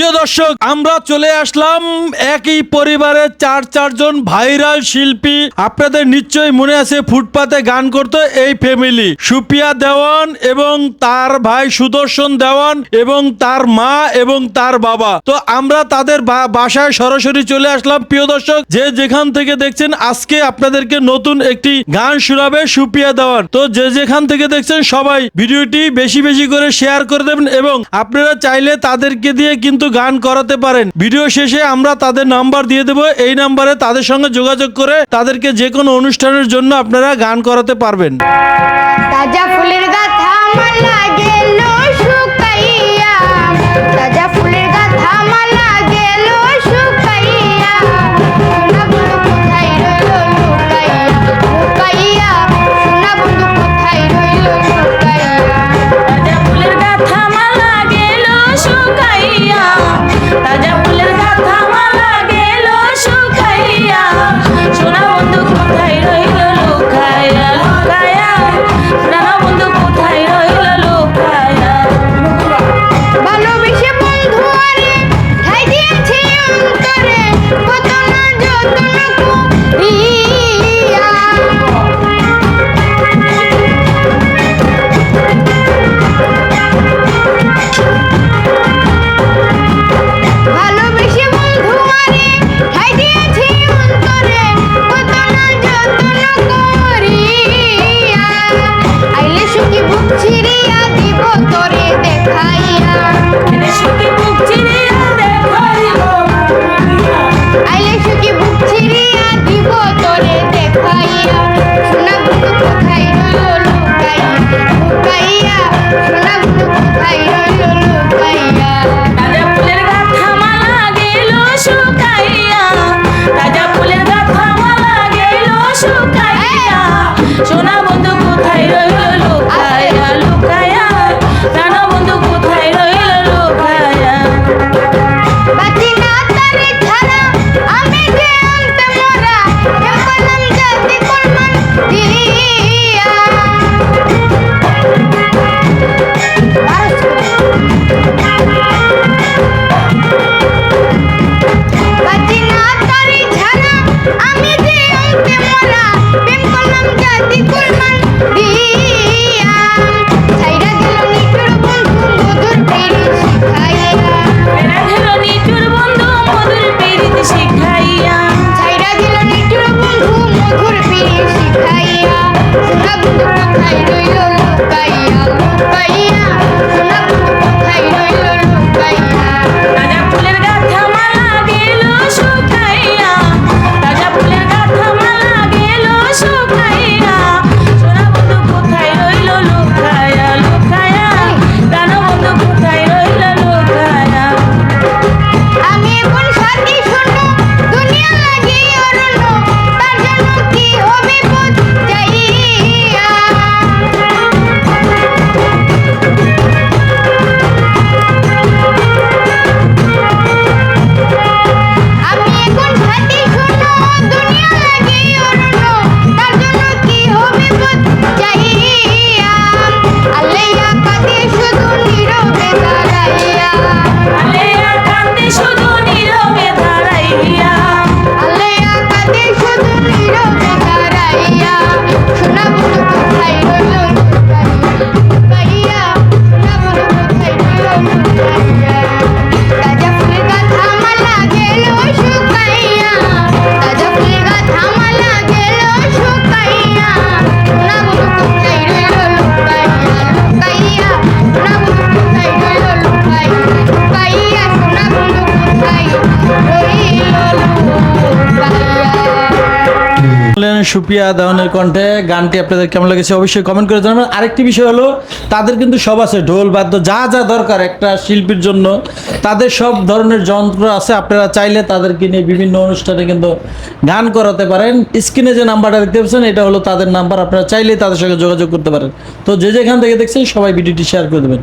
প্রিয় দর্শক, আমরা চলে আসলাম একই পরিবারের চার চারজন ভাইরাল শিল্পী। আপনাদের নিশ্চয়ই মনে আছে, ফুটপাতে গান করতো এই ফ্যামিলি সুপিয়া দেওয়ান এবং তার ভাই সুদর্শন দেওয়ান এবং তার মা এবং তার বাবা। তো আমরা তাদের বাসায় সরাসরি চলে আসলাম। প্রিয় দর্শক, যে যেখান থেকে দেখছেন, আজকে আপনাদেরকে নতুন একটি গান শোনাবে সুপিয়া দেওয়ান। তো যে যেখান থেকে দেখছেন, সবাই ভিডিওটি বেশি বেশি করে শেয়ার করে দেবেন এবং আপনারা চাইলে তাদেরকে দিয়ে কিন্তু গান করাতে পারেন। ভিডিও শেষে আমরা তাদের নাম্বার দিয়ে দেবো। এই নাম্বারে তাদের সঙ্গে যোগাযোগ করে তাদেরকে যে কোনো অনুষ্ঠানের জন্য আপনারা গান করাতে পারবেন। তাজা ফুলের গাথা Thank you. সুপিয়া দাওয়ানের কণ্ঠে। গানটি আপনাদের কেমন লেগেছে অবশ্যই কমেন্ট করে জানাবেন। আরেকটি বিষয় হলো, তাদের কিন্তু সব আছে, ঢোল, বাদ্য, যা যা দরকার একটা শিল্পীর জন্য। তাদের সব ধরনের যন্ত্র আছে, আপনারা চাইলে তাদেরকে নিয়ে বিভিন্ন অনুষ্ঠানে কিন্তু গান করাতে পারেন। স্ক্রিনে যে নাম্বারটা দেখতে পাচ্ছেন, এটা হলো তাদের নাম্বার, আপনারা চাইলেই তাদের সঙ্গে যোগাযোগ করতে পারেন। তো যে যেখান থেকে দেখছেন, সবাই ভিডিওটি শেয়ার করে দেবেন।